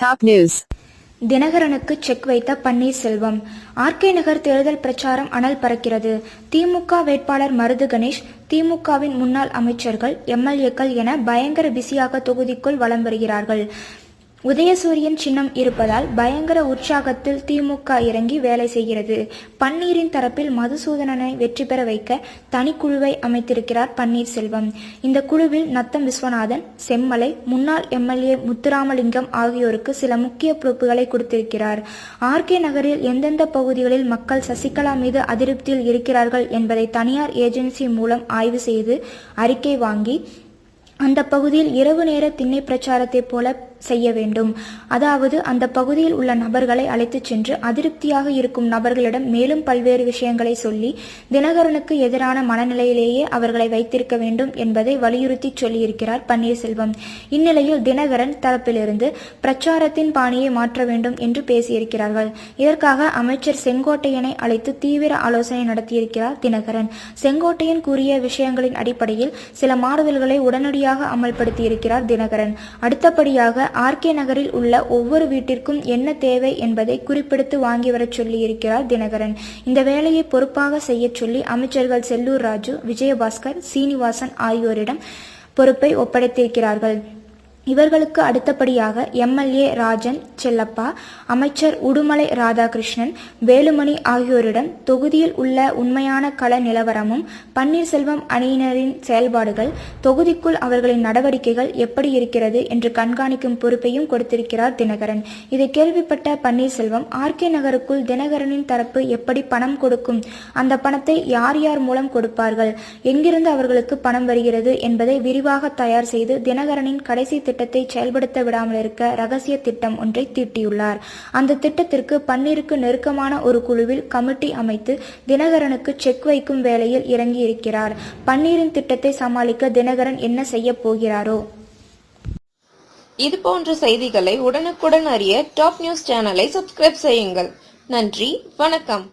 Top news தினகரனுக்கு check வைத்த Panneerselvam RK நகர் தேர்தல் பிரச்சாரம் அனல் பறக்கிறது. திமுக வேட்பாளர் மருது கணேஷ் திமுகவின் முன்னாள் அமைச்சர்கள் எம்எல்ஏக்கள் என பயங்கர பிஸியாக தொகுதிக்குள் வலம் வருகிறார்கள். உதயசூரியன் சின்னம் இருப்பதால் பயங்கர உற்சாகத்தில் திமுக இறங்கி வேலை செய்கிறது. பன்னீரின் தரப்பில் மதுசூதனனை வெற்றி பெற வைக்க தனிக்குழுவை அமைத்திருக்கிறார் பன்னீர்செல்வம். இந்த குழுவில் நத்தம் விஸ்வநாதன் செம்மலை முன்னாள் எம்எல்ஏ முத்துராமலிங்கம் ஆகியோருக்கு சில முக்கிய பொறுப்புகளை கொடுத்திருக்கிறார். ஆர்கே நகரில் எந்தெந்த பகுதிகளில் மக்கள் சசிகலா மீது அதிருப்தியில் இருக்கிறார்கள் என்பதை தனியார் ஏஜென்சி மூலம் ஆய்வு செய்து அறிக்கை வாங்கி அந்த பகுதியில் இரவு நேர திண்ணை பிரச்சாரத்தை போல செய்ய வேண்டும். அதாவது அந்த பகுதியில் உள்ள நபர்களை அழைத்துச் சென்று அதிருப்தியாக இருக்கும் நபர்களிடம் மேலும் பல்வேறு விஷயங்களை சொல்லி தினகரனுக்கு எதிரான மனநிலையிலேயே அவர்களை வைத்திருக்க வேண்டும் என்பதை வலியுறுத்தி சொல்லியிருக்கிறார் பன்னீர்செல்வம். இந்நிலையில் தினகரன் தரப்பிலிருந்து பிரச்சாரத்தின் பாணியை மாற்ற வேண்டும் என்று பேசியிருக்கிறார்கள். இதற்காக அமைச்சர் செங்கோட்டையனை அழைத்து தீவிர ஆலோசனை நடத்தியிருக்கிறார் தினகரன். செங்கோட்டையன் கூறிய விஷயங்களின் அடிப்படையில் சில மாறுதல்களை உடனடியாக அமல்படுத்தியிருக்கிறார் தினகரன். அடுத்தபடியாக ஆர்கே நகரில் உள்ள ஒவ்வொரு வீட்டிற்கும் என்ன தேவை என்பதை குறிப்பெடுத்து வாங்கி வரச் சொல்லியிருக்கிறார் தினகரன். இந்த வேலையை பொறுப்பாக செய்யச் சொல்லி அமைச்சர்கள் செல்லூர் ராஜு விஜயபாஸ்கர் சீனிவாசன் ஆகியோரிடம் பொறுப்பை ஒப்படைத்திருக்கிறார்கள். இவர்களுக்கு அடுத்தபடியாக எம்எல்ஏ ராஜன் செல்லப்பா அமைச்சர் உடுமலை ராதாகிருஷ்ணன் வேலுமணி ஆகியோரிடம் தொகுதியில் உள்ள உண்மையான கள நிலவரமும் பன்னீர்செல்வம் அணியினரின் செயல்பாடுகள் தொகுதிக்குள் அவர்களின் நடவடிக்கைகள் எப்படி இருக்கிறது என்று கண்காணிக்கும் பொறுப்பையும் கொடுத்திருக்கிறார் தினகரன். இதை கேள்விப்பட்ட பன்னீர்செல்வம் ஆர்கே நகருக்குள் தினகரனின் தரப்பு எப்படி பணம் கொடுக்கும்? அந்த பணத்தை யார் யார் மூலம் கொடுப்பார்கள்? எங்கிருந்து அவர்களுக்கு பணம் வருகிறது என்பதை விரிவாக தயார் செய்து தினகரனின் கடைசி திட்டத்தை செயல்படுத்த விடாமல் இருக்க ரகசிய திட்டம் ஒன்றை தீட்டியுள்ளார். அந்த திட்டத்திற்கு பன்னீருக்கு நெருக்கமான ஒரு குழுவில் கமிட்டி அமைத்து தினகரனுக்கு செக் வைக்கும் வேலையில் இறங்கி இருக்கிறார் பன்னீரின் திட்டத்தை சமாளிக்க தினகரன் என்ன செய்ய போகிறாரோ? இது போன்ற செய்திகளை உடனுக்குடன் அறிய டாப் நியூஸ் சேனலை சப்ஸ்கிரைப் செய்யுங்கள். நன்றி வணக்கம்.